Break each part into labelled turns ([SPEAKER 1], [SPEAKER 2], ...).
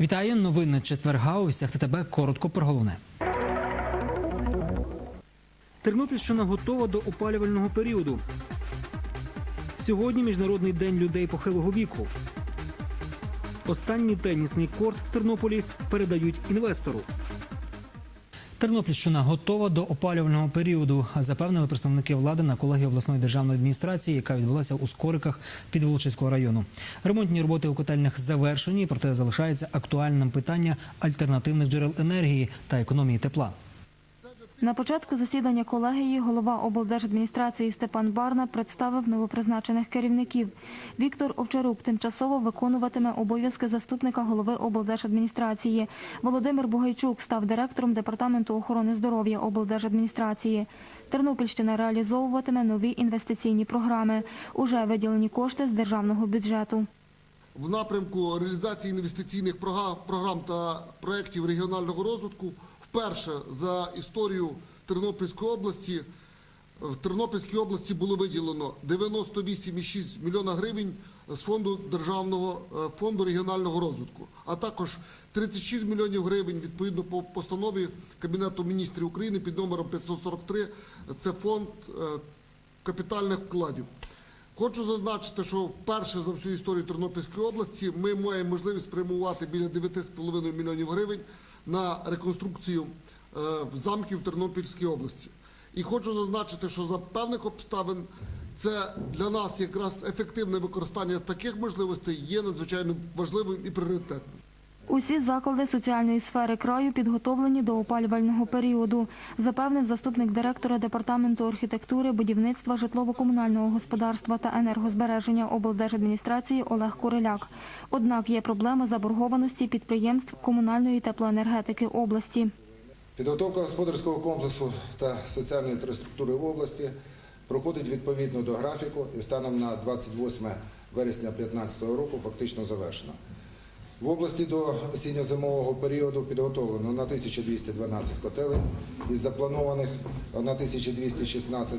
[SPEAKER 1] Вітаю новини четверга. У всіх ТТБ коротко про головне. Тернопільщина готова до опалювального періоду. Сьогодні міжнародний день людей похилого віку. Останній тенісний корт в Тернополі передають інвестору. Тернопільщина готова до опалювального періоду, запевнили представники влади на колегії обласної державної адміністрації, яка відбулася у Скориках Підволочиського району. Ремонтні роботи у котельнях завершені, проте залишається актуальним питання альтернативних джерел енергії та економії тепла.
[SPEAKER 2] На початку засідання колегії голова облдержадміністрації Степан Барна представив новопризначених керівників. Віктор Овчарук тимчасово виконуватиме обов'язки заступника голови облдержадміністрації. Володимир Бугайчук став директором департаменту охорони здоров'я облдержадміністрації. Тернопільщина реалізовуватиме нові інвестиційні програми. Уже виділені кошти з державного бюджету.
[SPEAKER 3] в напрямку реалізації інвестиційних програм та проєктів регіонального розвитку вперше за історію Тернопільської області в Тернопільській області було виділено 98,6 мільйона гривень з фонду державного е, фонду регіонального розвитку, а також 36 мільйонів гривень відповідно по постанові Кабінету міністрів України під номером 543. Це фонд е, капітальних вкладів. Хочу зазначити, що вперше за всю історію Тернопільської області ми маємо можливість спрямувати біля 9,5 мільйонів гривень на реконструкцію е, замків Тернопільській області. І хочу зазначити, що за певних обставин це для нас якраз ефективне використання таких можливостей є надзвичайно важливим і пріоритетним.
[SPEAKER 2] Усі заклади соціальної сфери краю підготовлені до опалювального періоду, запевнив заступник директора департаменту архітектури, будівництва житлово-комунального господарства та енергозбереження облдержадміністрації Олег Куриляк. Однак є проблема заборгованості підприємств комунальної теплоенергетики області.
[SPEAKER 4] Підготовка господарського комплексу та соціальної інфраструктури області проходить відповідно до графіку і станом на 28 вересня 2015 року фактично завершена. В області до осінньо-зимового періоду підготовлено на 1212 котелень із запланованих на 1216,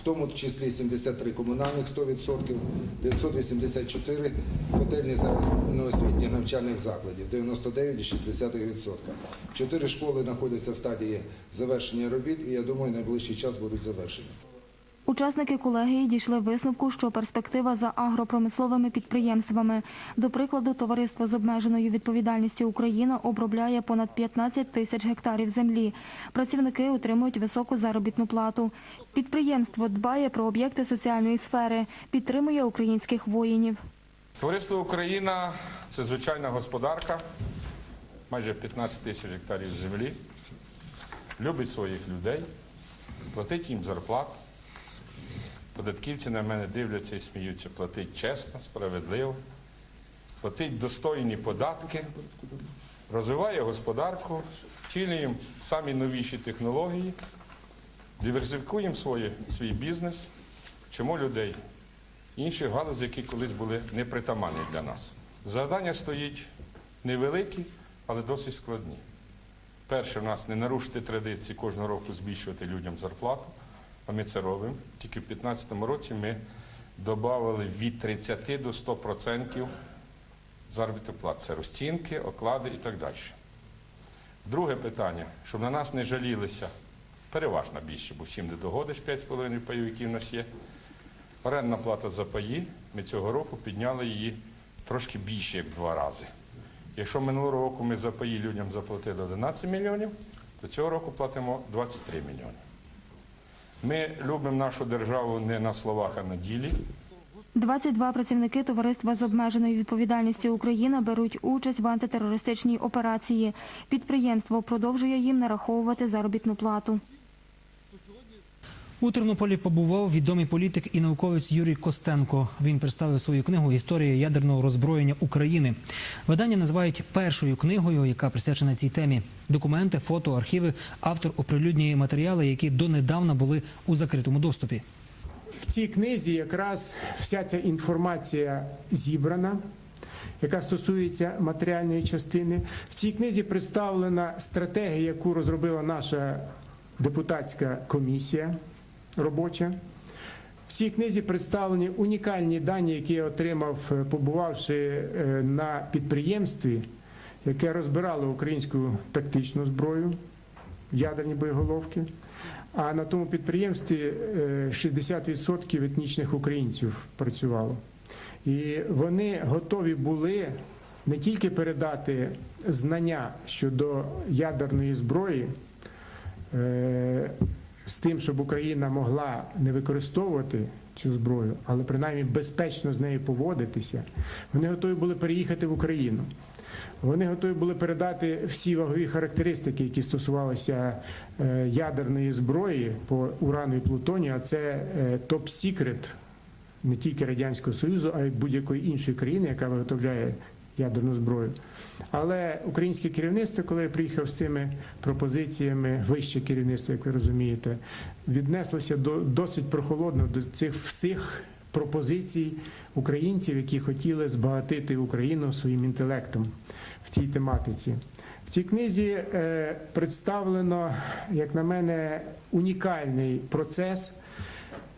[SPEAKER 4] в тому числі 73 комунальних 100%, 984 котельні загальноосвітніх навчальних закладів, 99,6%. Чотири школи знаходяться в стадії завершення робіт і, я думаю, найближчий час будуть завершені.
[SPEAKER 2] Учасники колегії дійшли висновку, що перспектива за агропромисловими підприємствами. До прикладу, товариство з обмеженою відповідальністю Україна обробляє понад 15 тисяч гектарів землі. Працівники отримують високу заробітну плату. Підприємство дбає про об'єкти соціальної сфери, підтримує українських воїнів.
[SPEAKER 5] Товариство Україна це звичайна господарка, майже 15 тисяч гектарів землі, любить своїх людей, платить їм зарплату. Податківці на мене дивляться і сміються, платить чесно, справедливо, платить достойні податки, розвиває господарку, втілюємо самі новіші технології, диверсифікуємо своє, свій бізнес, вчимо людей інші галузі, які колись були непритаманні для нас. Завдання стоїть невеликі, але досить складні. Перше, в нас не нарушити традиції кожного року збільшувати людям зарплату, а ми. Тільки в 2015 році ми додали від 30 до 100% заробітних плат. Це розцінки, оклади і так далі. Друге питання, щоб на нас не жалілися, переважна більше, бо всім не догодиш 5,5 пайовиків у нас є. Орендна плата за паї, ми цього року підняли її трошки більше, як в два рази. Якщо минулого року ми за паї людям заплатили 11 мільйонів, то цього року платимо 23 мільйони. Ми любимо нашу державу не на словах, а на ділі.
[SPEAKER 2] 22 працівники товариства з обмеженою відповідальністю Україна беруть участь в антитерористичній операції. Підприємство продовжує їм нараховувати заробітну плату.
[SPEAKER 1] У Тернополі побував відомий політик і науковець Юрій Костенко. Він представив свою книгу Історія ядерного роззброєння України. Видання називають першою книгою, яка присвячена цій темі. Документи, фото, архіви. Автор оприлюднює матеріали, які донедавна були у закритому доступі.
[SPEAKER 6] В цій книзі якраз вся ця інформація зібрана, яка стосується матеріальної частини. В цій книзі представлена стратегія, яку розробила наша депутатська комісія робоча. В цій книзі представлені унікальні дані, які я отримав, е, побувавши е, на підприємстві, яке розбирало українську тактичну зброю, ядерні боєголовки. А на тому підприємстві е, 60% етнічних українців працювало. І вони готові були не тільки передати знання щодо ядерної зброї е, з тим, щоб Україна могла не використовувати цю зброю, але принаймні безпечно з нею поводитися. Вони готові були переїхати в Україну. Вони готові були передати всі вагові характеристики, які стосувалися е, ядерної зброї по урану і плутонію, а це топ-сікрет не тільки Радянського Союзу, а й будь-якої іншої країни, яка виготовляє ядерну зброю. Але українське керівництво, коли я приїхав з цими пропозиціями, вище керівництво, як ви розумієте, віднеслося до досить прохолодно до цих всіх пропозицій українців, які хотіли збагатити Україну своїм інтелектом в цій тематиці. В цій книзі е, представлено, як на мене, унікальний процес,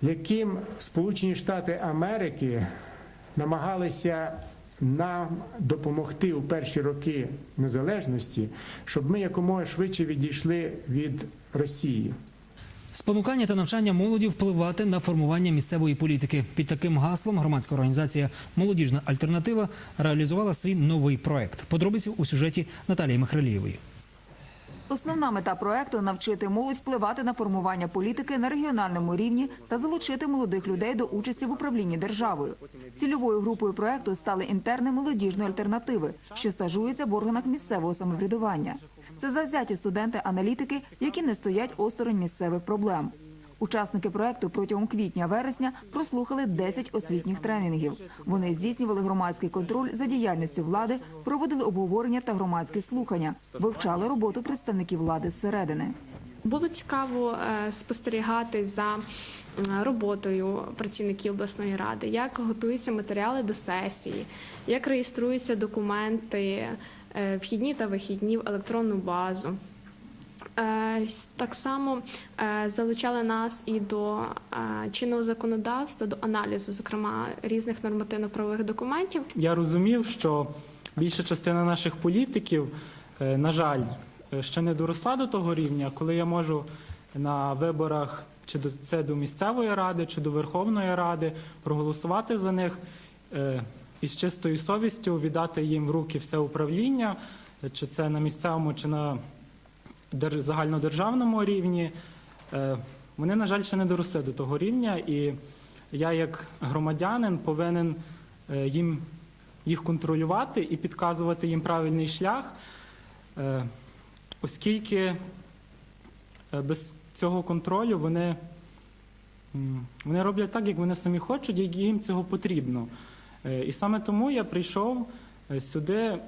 [SPEAKER 6] яким Сполучені Штати Америки намагалися нам допомогти у перші роки незалежності, щоб ми якомога швидше відійшли від Росії.
[SPEAKER 1] Спонукання та навчання молоді впливати на формування місцевої політики. Під таким гаслом громадська організація Молодіжна альтернатива реалізувала свій новий проект. Подробиці у сюжеті Наталії Михралієвої.
[SPEAKER 7] Основна мета проекту навчити молодь впливати на формування політики на регіональному рівні та залучити молодих людей до участі в управлінні державою. Цільовою групою проекту стали інтерни молодіжної альтернативи, що стажуються в органах місцевого самоврядування. Це завзяті студенти-аналітики, які не стоять осторонь місцевих проблем. Учасники проекту протягом квітня-вересня прослухали 10 освітніх тренінгів. Вони здійснювали громадський контроль за діяльністю влади, проводили обговорення та громадські слухання, вивчали роботу представників влади зсередини.
[SPEAKER 8] Було цікаво е, спостерігати за роботою працівників обласної ради, як готуються матеріали до сесії, як реєструються документи, е, вхідні та вихідні в електронну базу. Е, Так само е, залучали нас і до е, чинного законодавства, до аналізу, зокрема різних нормативно-правових документів.
[SPEAKER 9] я розумів, що більша частина наших політиків, на жаль, ще не доросла до того рівня, коли я можу на виборах, чи до це до місцевої ради, чи до Верховної Ради, проголосувати за них е, і з чистою совістю віддати їм в руки все управління, чи це на місцевому, чи на загальнодержавному рівні. Е, Вони, на жаль, ще не доросли до того рівня, і я, як громадянин, повинен е, їм їх контролювати і підказувати їм правильний шлях, е, оскільки без цього контролю вони, вони роблять так, як вони самі хочуть, як їм цього потрібно. І саме тому я прийшов сюди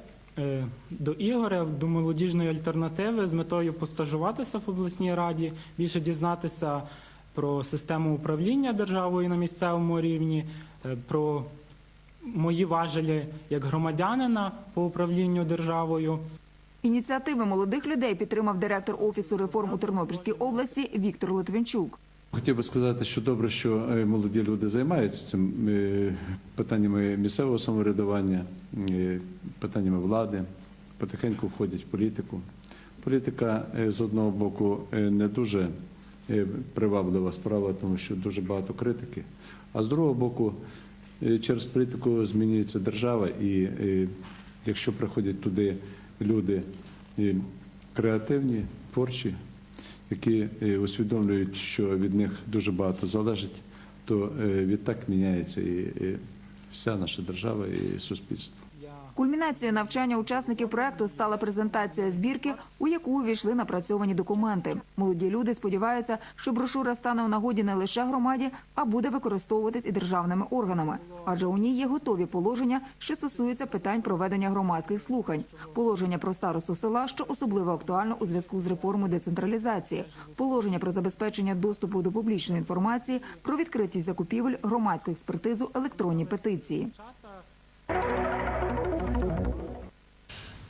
[SPEAKER 9] до Ігоря, до молодіжної альтернативи з метою постажуватися в обласній раді, більше дізнатися про систему управління державою на місцевому рівні, е, про мої важелі як громадянина по управлінню державою.
[SPEAKER 7] Ініціативи молодих людей підтримав директор офісу реформ у Тернопільській області Віктор Литвинчук.
[SPEAKER 10] Хотів би сказати, що добре, що е, молоді люди займаються цим е, питаннями місцевого самоврядування, е, питаннями влади, потихеньку входять в політику. Політика з одного боку не дуже приваблива справа, тому що дуже багато критики. А з другого боку, через політику змінюється держава, і якщо приходять туди люди креативні, творчі, які е, усвідомлюють, що від них дуже багато залежить, то е, відтак міняється і і вся наша держава і суспільство.
[SPEAKER 7] Кульмінацією навчання учасників проекту стала презентація збірки, у яку увійшли напрацьовані документи. Молоді люди сподіваються, що брошура стане у нагоді не лише громаді, а буде використовуватись і державними органами. Адже у ній є готові положення, що стосуються питань проведення громадських слухань, положення про старосту села, що особливо актуально у зв'язку з реформою децентралізації, положення про забезпечення доступу до публічної інформації, про відкритість закупівель, громадську експертизу, електронні петиції.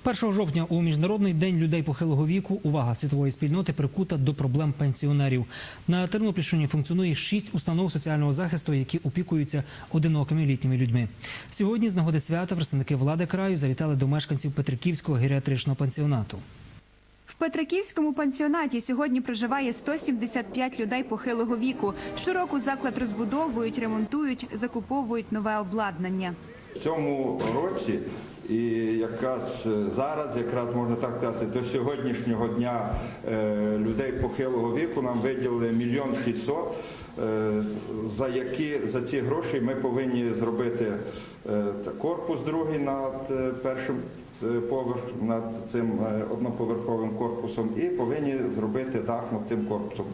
[SPEAKER 1] 1 жовтня у міжнародний день людей похилого віку увага світової спільноти прикута до проблем пенсіонерів. На Тернопільщині функціонує шість установ соціального захисту, які опікуються одинокими літніми людьми. Сьогодні з нагоди свята представники влади краю завітали до мешканців Петриківського геріатричного пансіонату.
[SPEAKER 11] В Петриківському пансіонаті сьогодні проживає 175 людей похилого віку. Щороку заклад розбудовують, ремонтують, закуповують нове обладнання.
[SPEAKER 12] В цьому році і якраз е, зараз, якраз можна так сказати, до сьогоднішнього дня е, людей похилого віку нам виділили мільйон шістсот, е, за які за ці гроші ми повинні зробити корпус другий над першим. Поверх над цим одноповерховим корпусом і повинні зробити дах над цим корпусом.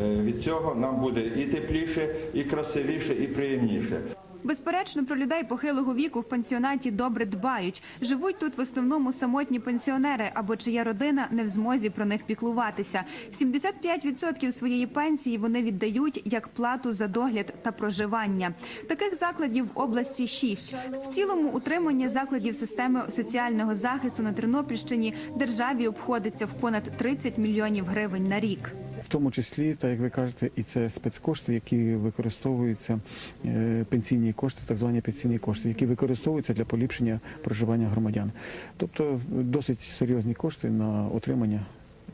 [SPEAKER 12] Від цього нам буде і тепліше, і красивіше, і приємніше.
[SPEAKER 11] Безперечно, про людей похилого віку в пансіонаті добре дбають. Живуть тут в основному самотні пенсіонери або чия родина не в змозі про них піклуватися. 75% своєї пенсії вони віддають як плату за догляд та проживання. Таких закладів в області шість. В цілому утримання закладів системи соціального захисту на Тернопільщині державі обходиться в понад 30 мільйонів гривень на рік.
[SPEAKER 13] Тому числі, так як ви кажете, і це спецкошти, які використовуються е, пенсійні кошти, так звані пенсійні кошти, які використовуються для поліпшення проживання громадян. Тобто досить серйозні кошти на утримання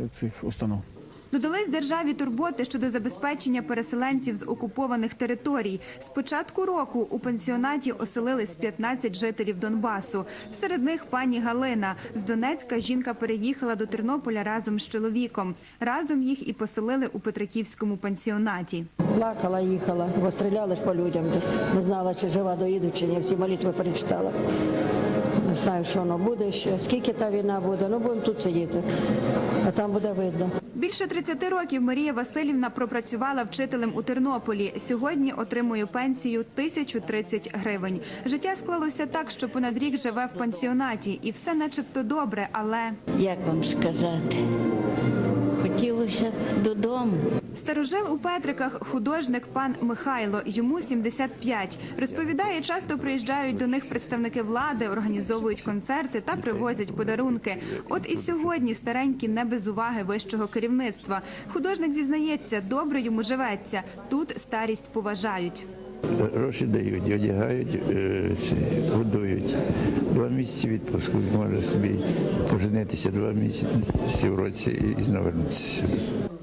[SPEAKER 13] е, цих установ.
[SPEAKER 11] Додались державі турботи щодо забезпечення переселенців з окупованих територій. З початку року у пансіонаті оселились 15 жителів Донбасу. Серед них пані Галина. З Донецька жінка переїхала до Тернополя разом з чоловіком. Разом їх і поселили у Петриківському пансіонаті.
[SPEAKER 14] Плакала, їхала, бо стріляли ж по людям. Не знала, чи жива доїду, чи ні. Всі молитви перечитала. Не знаю, що воно буде ще. Скільки та війна буде, ну будемо тут сидіти, а там буде видно.
[SPEAKER 11] Більше 30 років Марія Васильівна пропрацювала вчителем у Тернополі. Сьогодні отримує пенсію 1030 гривень. Життя склалося так, що понад рік живе в пансіонаті, і все начебто добре, але
[SPEAKER 15] Як вам сказати? Хотілося додому.
[SPEAKER 11] Старожил у Петриках художник пан Михайло. Йому 75. Розповідає, часто приїжджають до них представники влади, організовують концерти та привозять подарунки. От і сьогодні старенькі не без уваги вищого керівництва. Художник зізнається, добре йому живеться. Тут старість поважають.
[SPEAKER 16] Гроші дають, одягають, е, годують. Два місяці відпуску може собі поженитися два місяці в році і знову вернутися.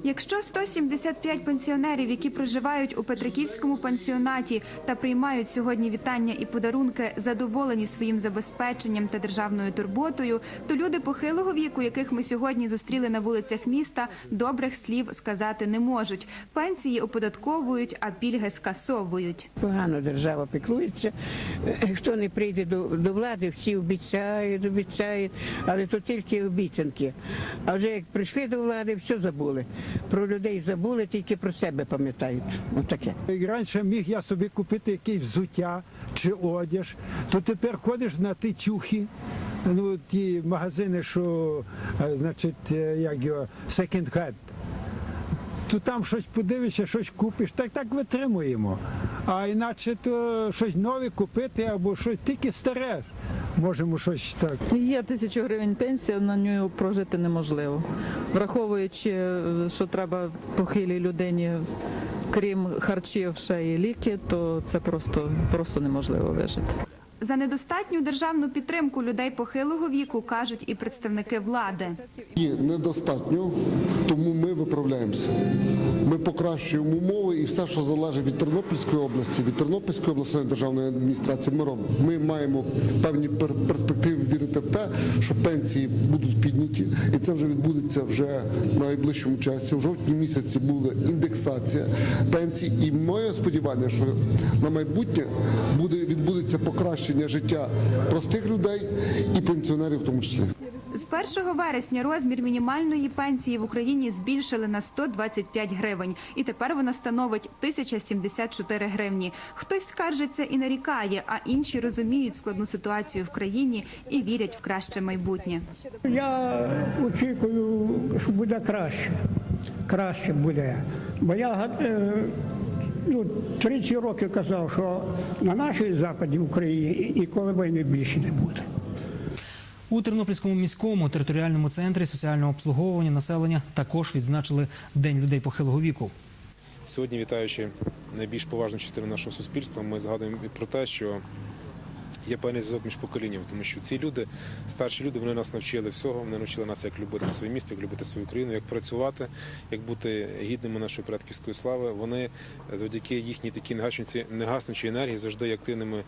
[SPEAKER 11] Якщо 175 пенсіонерів, які проживають у Петриківському пансіонаті та приймають сьогодні вітання і подарунки, задоволені своїм забезпеченням та державною турботою, то люди похилого віку, яких ми сьогодні зустріли на вулицях міста, добрих слів сказати не можуть. Пенсії оподатковують, а пільги скасовують.
[SPEAKER 17] Погано держава піклується. Е, Хто не прийде до, до влади, всі обіцяють, обіцяють, але то тільки обіцянки. А вже як прийшли до влади, все забули. Про людей забули, тільки про себе пам'ятають. Отаке.
[SPEAKER 18] Як раніше міг я собі купити якесь взуття чи одяж, то тепер ходиш на тітюхи, ну ті магазини, що е, значить, е, як його секонд-хенд. То там щось подивишся, щось купиш, так так витримуємо. А іначе то щось нове купити або щось тільки старе. Можемо щось так.
[SPEAKER 19] Є тисячу гривень пенсія, на нього прожити неможливо. Враховуючи, що треба похилій людині, крім харчів, ще і ліки, то це просто, просто неможливо вижити.
[SPEAKER 11] За недостатню державну підтримку людей похилого віку кажуть і представники влади.
[SPEAKER 3] І недостатньо, тому ми виправляємося. Ми покращуємо умови і все, що залежить від Тернопільської області, від Тернопільської обласної державної адміністрації, ми робимо. Ми маємо певні пер- перспективи вірити в те, що пенсії будуть підняті, і це вже відбудеться вже в найближчому часі. В жовтні місяці буде індексація пенсій. І моє сподівання, що на майбутнє буде відбудеться покращення життя простих людей і пенсіонерів в тому числі.
[SPEAKER 11] З 1 вересня розмір мінімальної пенсії в Україні збільшили на 125 гривень, і тепер вона становить 1074 гривні. Хтось скаржиться і нарікає, а інші розуміють складну ситуацію в країні і вірять в краще майбутнє.
[SPEAKER 20] Я очікую, що буде краще. Краще буде. Бо я е, ну, 30 років казав, що на нашій западній Україні ніколи війни більше не буде.
[SPEAKER 1] У Тернопільському міському територіальному центрі соціального обслуговування населення також відзначили День людей похилого віку.
[SPEAKER 21] Сьогодні, вітаючи найбільш поважну частину нашого суспільства, ми згадуємо про те, що є певний зв'язок між поколіннями, тому що ці люди, старші люди, вони нас навчили всього. Вони навчили нас, як любити своє місто, як любити свою країну, як працювати, як бути гідними нашої предківської слави. Вони завдяки їхній такій негаснучій енергії завжди є активними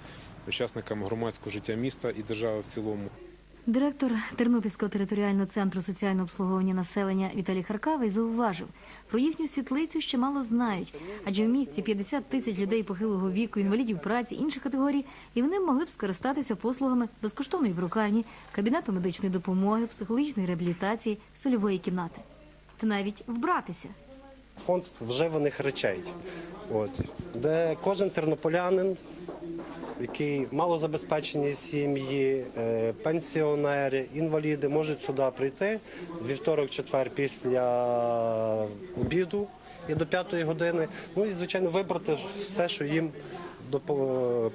[SPEAKER 21] учасниками громадського життя міста і держави в цілому.
[SPEAKER 22] Директор Тернопільського територіального центру соціального обслуговування населення Віталій Харкавий зауважив, про їхню світлицю ще мало знають, адже в місті 50 тисяч людей похилого віку, інвалідів праці, інших категорій, і вони могли б скористатися послугами безкоштовної брукарні, кабінету медичної допомоги, психологічної реабілітації, сольової кімнати. Та навіть вбратися.
[SPEAKER 23] фонд вживаних речей, от, де кожен тернополянин, який малозабезпечені сім'ї, е, пенсіонери, інваліди можуть сюди прийти вівторок, четвер після обіду і до п'ятої години. Ну і звичайно вибрати все, що їм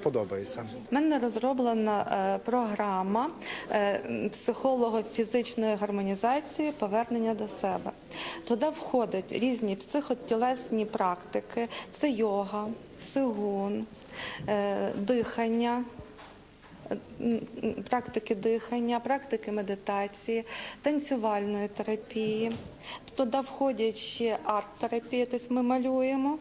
[SPEAKER 23] подобається.
[SPEAKER 24] Мене розроблена е, програма е, психолого-фізичної гармонізації повернення до себе. Туди входять різні психотілесні практики: це йога, цигун, е, дихання. Практики дихання, практики медитації, танцювальної терапії. Туди входять ще арт-терапія, тобто ми малюємо.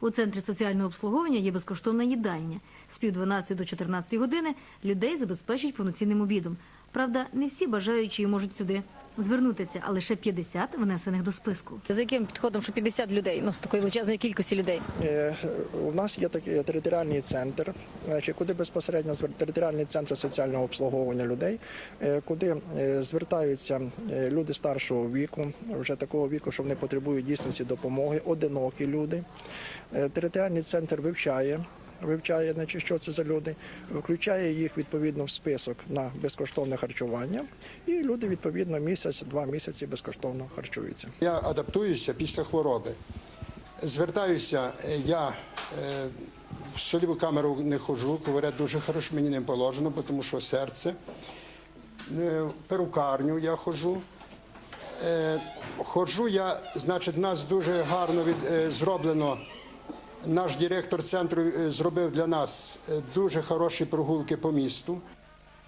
[SPEAKER 22] У центрі соціального обслуговування є безкоштовна їдальня. З пів 12 до 14 години людей забезпечують повноцінним обідом. Правда, не всі бажаючі можуть сюди звернутися, а лише 50 внесених до списку.
[SPEAKER 25] За яким підходом, що 50 людей, ну з такої величезної кількості людей?
[SPEAKER 26] Е, У нас є такий територіальний центр, значить, куди безпосередньо звер- територіальний центр соціального обслуговування людей, е, куди е, звертаються е, люди старшого віку, вже такого віку, що вони потребують дійсності допомоги, одинокі люди. Е, Територіальний центр вивчає. Вивчає, значить, що це за люди, включає їх відповідно в список на безкоштовне харчування, і люди відповідно місяць-два місяці безкоштовно харчуються.
[SPEAKER 27] Я адаптуюся після хвороби. Звертаюся, я е, в соліву камеру не ходжу, говорять дуже хорошо, мені не положено, тому що серце. Е, перукарню я ходжу. Е, Ходжу я, значить, в нас дуже гарно від, зроблено. Наш директор центру е, зробив для нас е, дуже хороші прогулки по місту.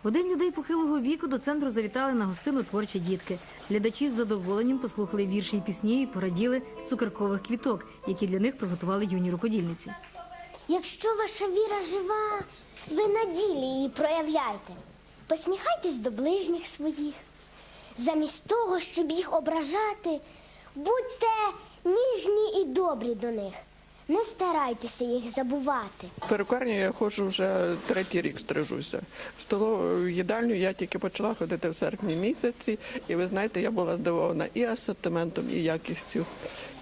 [SPEAKER 22] У день людей похилого віку до центру завітали на гостину творчі дітки. Глядачі з задоволенням послухали вірші і пісні і пораділи з цукеркових квіток, які для них приготували юні рукодільниці.
[SPEAKER 28] Якщо ваша віра жива, ви на ділі її проявляйте. Посміхайтесь до ближніх своїх. Замість того, щоб їх ображати, будьте ніжні і добрі до них. Не старайтеся їх забувати.
[SPEAKER 29] В перукарню я ходжу вже третій рік стрижуся. В столову їдальню я тільки почала ходити в серпні місяці, і ви знаєте, я була здивована і асортиментом, і якістю.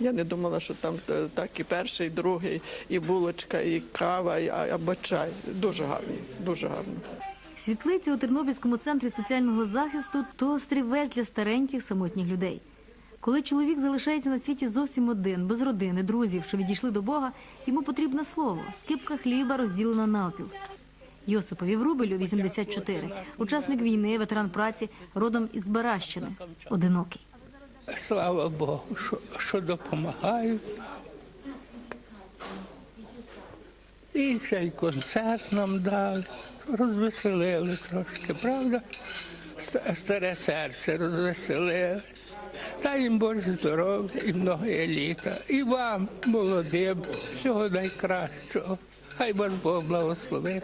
[SPEAKER 29] Я не думала, що там е, так і перший, і другий, і булочка, і кава, і, або чай. Дуже гарно, дуже гарно.
[SPEAKER 22] Світлиця у Тернопільському центрі соціального захисту то острівець для стареньких самотніх людей. Коли чоловік залишається на світі зовсім один, без родини, друзів, що відійшли до Бога, йому потрібне слово скипка хліба розділена навпіл. Йосипові Врубелю 84, учасник війни, ветеран праці, родом із Баращини, одинокий.
[SPEAKER 30] Слава Богу, що, що допомагають. І ще й концерт нам дали, розвеселили трошки, правда? Старе серце розвеселили. Дай їм Боже здоров'я і многоє літа. І вам, молодим, всього найкращого. Хай вас Бог благословить.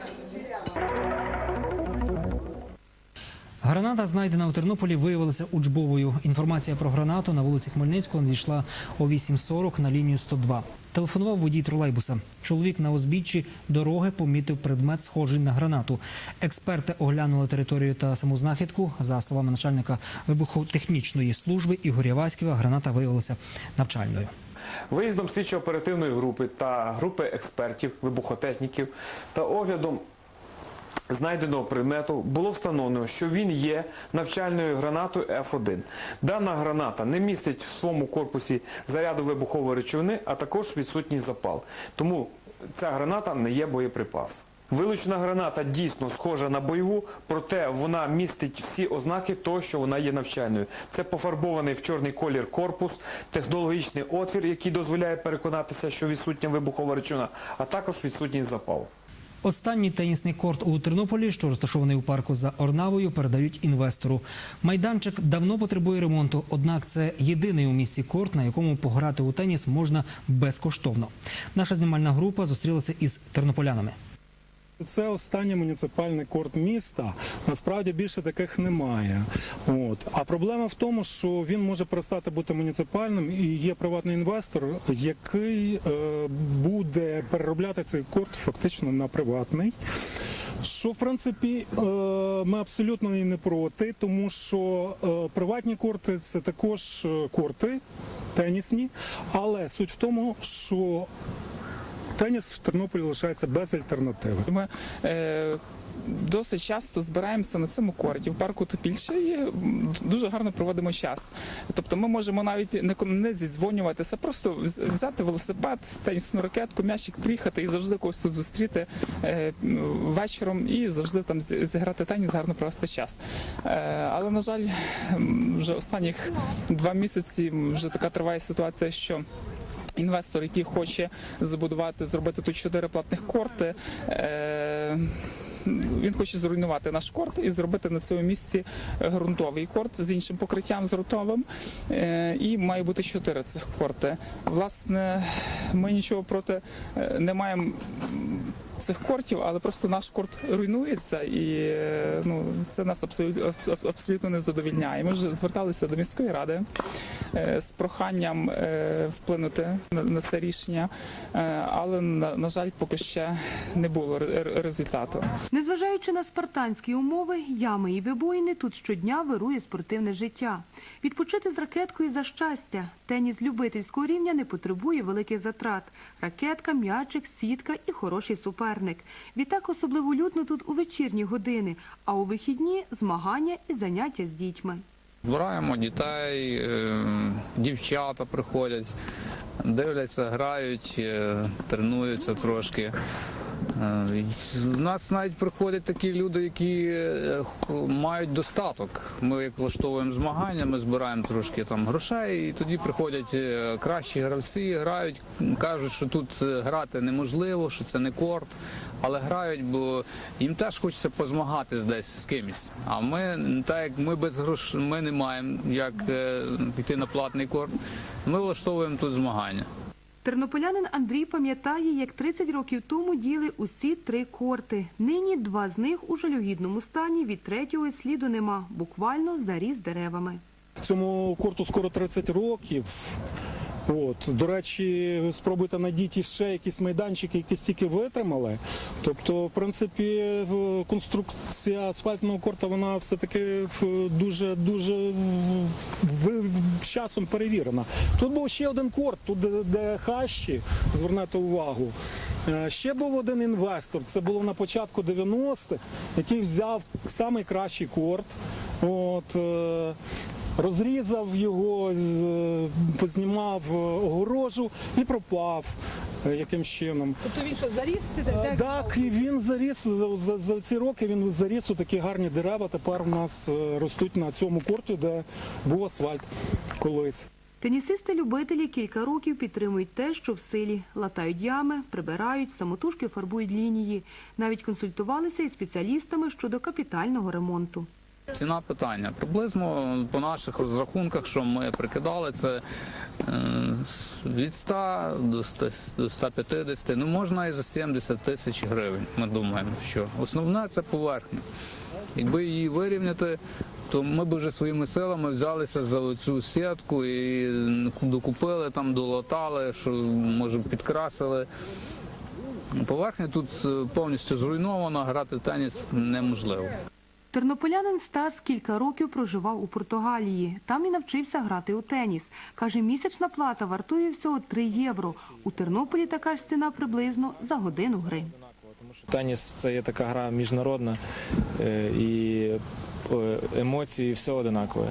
[SPEAKER 1] Граната, знайдена у Тернополі, виявилася учбовою. Інформація про гранату на вулиці Хмельницького надійшла о 8.40 на лінію 102. Телефонував водій тролейбуса. Чоловік на узбіччі дороги помітив предмет, схожий на гранату. Експерти оглянули територію та саму знахідку. За словами начальника вибухотехнічної служби Ігоря Васьківа, граната виявилася навчальною.
[SPEAKER 31] Виїздом слідчо-оперативної групи та групи експертів, вибухотехніків та оглядом знайденого предмету було встановлено, що він є навчальною гранатою F1. Дана граната не містить в своєму корпусі заряду вибухової речовини, а також відсутній запал. Тому ця граната не є боєприпас. Вилучена граната дійсно схожа на бойову, проте вона містить всі ознаки того, що вона є навчальною. Це пофарбований в чорний колір корпус, технологічний отвір, який дозволяє переконатися, що відсутня вибухова речовина, а також відсутній запал.
[SPEAKER 1] Останній тенісний корт у Тернополі, що розташований у парку за Орнавою, передають інвестору. Майданчик давно потребує ремонту, однак це єдиний у місті корт, на якому пограти у теніс можна безкоштовно. Наша знімальна група зустрілася із тернополянами.
[SPEAKER 32] Це останній муніципальний корт міста. Насправді більше таких немає. От. А проблема в тому, що він може перестати бути муніципальним і є приватний інвестор, який е, буде переробляти цей корт фактично на приватний. Що в принципі е, ми абсолютно і не проти, тому що е, приватні корти це також е, корти тенісні, але суть в тому, що теніс в Тернополі лишається без альтернативи.
[SPEAKER 33] Ми е, досить часто збираємося на цьому корті в парку Топільше і дуже гарно проводимо час. Тобто ми можемо навіть не, не зідзвонюватися, просто взяти велосипед, тенісну ракетку, м'ячик, приїхати і завжди когось тут зустріти е, вечором і завжди там зіграти теніс, гарно провести час. Е, але, на жаль, вже останніх два місяці вже така триває ситуація, що Інвестор, який хоче забудувати, зробити тут чотири платних корти. Е- він хоче зруйнувати наш корт і зробити на цьому місці ґрунтовий корт з іншим покриттям з ґрунтовим. Е, і має бути чотири цих корти. Власне, ми нічого проти е, не маємо цих кортів, але просто наш корт руйнується, і е, ну це нас абсолютно абсолютно не задовільняє. Ми вже зверталися до міської ради е, з проханням е, вплинути на, це рішення, але на, жаль, поки ще не було ре- ре- результату.
[SPEAKER 34] Незважаючи на спартанські умови, ями і вибоїни, тут щодня вирує спортивне життя. Відпочити з ракеткою за щастя. Теніс любительського рівня не потребує великих затрат. Ракетка, м'ячик, сітка і хороший суперник. Відтак особливо людно тут у вечірні години, а у вихідні змагання і заняття з дітьми.
[SPEAKER 35] Збираємо дітей, е, дівчата приходять, дивляться, грають, е, тренуються трошки. У нас навіть приходять такі люди, які е, мають достаток. Ми як влаштовуємо змагання, ми збираємо трошки там грошей, і тоді приходять е, кращі гравці, грають, кажуть, що тут е, грати неможливо, що це не корт, але грають, бо їм теж хочеться позмагатись десь з кимось. А ми, так як ми без грош, ми не маємо як піти на платний корт, ми влаштовуємо тут змагання.
[SPEAKER 34] Тернополянин Андрій пам'ятає, як 30 років тому діли усі три корти. Нині два з них у жалюгідному стані, від третього сліду нема, буквально заріс деревами.
[SPEAKER 32] Цьому корту скоро 30 років. От, до речі, спробуйте надійти ще якісь майданчики, які стільки витримали. Тобто, в принципі, конструкція асфальтного корта вона все-таки дуже дуже в- в- часом перевірена. Тут був ще один корт, тут де, де хащі, звернете увагу. Е, Ще був один інвестор, це було на початку 90-х, який взяв найкращий корт. От, е, розрізав його, познімав е, огорожу і пропав е, яким чином.
[SPEAKER 34] Тобто він що, заріс?
[SPEAKER 32] Е, Так, і він заріс за, за, за ці роки. Він заріс у такі гарні дерева. Тепер у нас е, ростуть на цьому корті, де був асфальт колись.
[SPEAKER 34] Тенісисти-любителі кілька років підтримують те, що в силі. Латають ями, прибирають, самотужки фарбують лінії. Навіть консультувалися із спеціалістами щодо капітального ремонту.
[SPEAKER 35] Ціна питання. Приблизно по наших розрахунках, що ми прикидали, це е, від 100 до 150, ну можна і за 70 тисяч гривень. Ми думаємо, що основне це поверхня. Якби її вирівняти, то ми б вже своїми силами взялися за цю сітку і докупили там, долатали, що може підкрасили. Поверхня тут е, повністю зруйнована, грати в теніс неможливо.
[SPEAKER 34] Тернополянин Стас кілька років проживав у Португалії. Там і навчився грати у теніс. Каже, місячна плата вартує всього 3 євро. У Тернополі така ж ціна приблизно за годину гри.
[SPEAKER 36] Теніс це є така гра міжнародна е, і е, емоції все одинакове.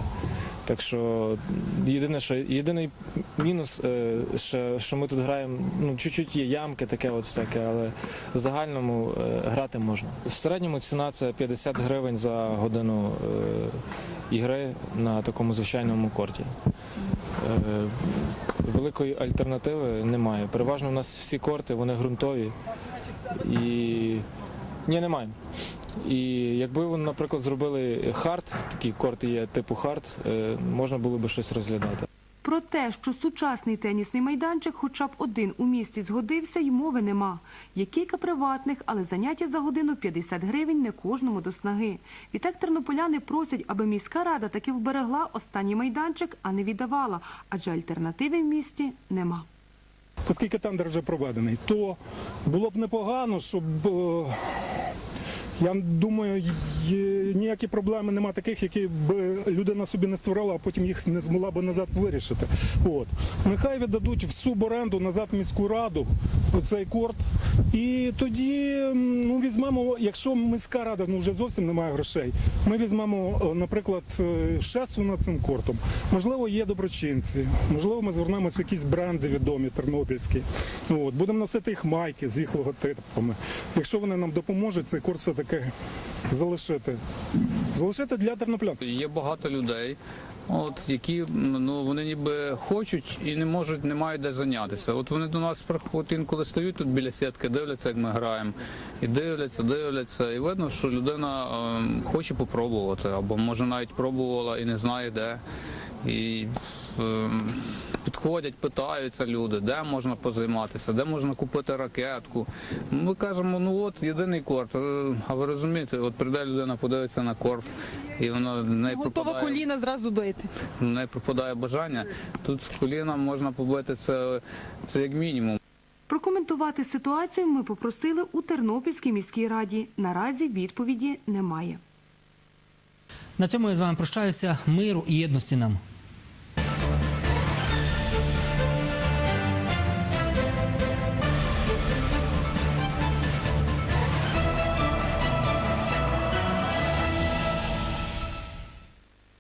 [SPEAKER 36] Так що єдине, що єдиний мінус, е, що, що ми тут граємо, ну чуть-чуть є ямки, таке от всяке, але в загальному е, грати можна. В середньому ціна це 50 гривень за годину е, ігри на такому звичайному корті. Великої альтернативи немає. Переважно у нас всі корти, вони ґрунтові. І ні, немає. І якби вони, наприклад, зробили хард, такі корти є типу хард, е, можна було би щось розглядати.
[SPEAKER 34] Про те, що сучасний тенісний майданчик хоча б один у місті згодився, й мови нема. Є кілька приватних, але заняття за годину 50 гривень не кожному до снаги. Відтак тернополяни просять, аби міська рада таки вберегла останній майданчик, а не віддавала, адже альтернативи в місті нема.
[SPEAKER 32] Оскільки тендер вже проведений, то було б непогано, щоб. Я думаю, ніякі проблеми нема таких, які б людина собі не створила, а потім їх не змогла б назад вирішити. От. Нехай віддадуть в суборенду назад в міську раду оцей корт. І тоді ну, візьмемо, якщо міська рада ну, вже зовсім немає грошей, ми візьмемо, е, наприклад, шефство над цим кортом. Можливо, є доброчинці, можливо, ми звернемося в якісь бренди відомі тернопільські. От. Будемо носити їх майки з їх логотипами. Якщо вони нам допоможуть, цей курс все-таки залишити. Залишити для тернополян.
[SPEAKER 35] Є багато людей, от які ну вони ніби хочуть і не можуть, не мають де зайнятися. От вони до нас приходять інколи стають тут біля сітки, дивляться, як ми граємо, і дивляться, дивляться, і видно, що людина ем, хоче попробувати, або може навіть пробувала і не знає де. І ем, підходять, питаються люди, де можна позайматися, де можна купити ракетку. Ми кажемо, ну от єдиний корт. Е, А ви розумієте, от прийде людина, подивиться на корт, і вона не
[SPEAKER 37] Готова
[SPEAKER 35] пропадає,
[SPEAKER 37] коліна зразу бити.
[SPEAKER 35] не пропадає бажання. Тут з коліна можна побити це, це як мінімум.
[SPEAKER 34] Прокоментувати ситуацію ми попросили у Тернопільській міській раді. Наразі відповіді немає.
[SPEAKER 1] На цьому я з вами прощаюся. Миру і єдності нам.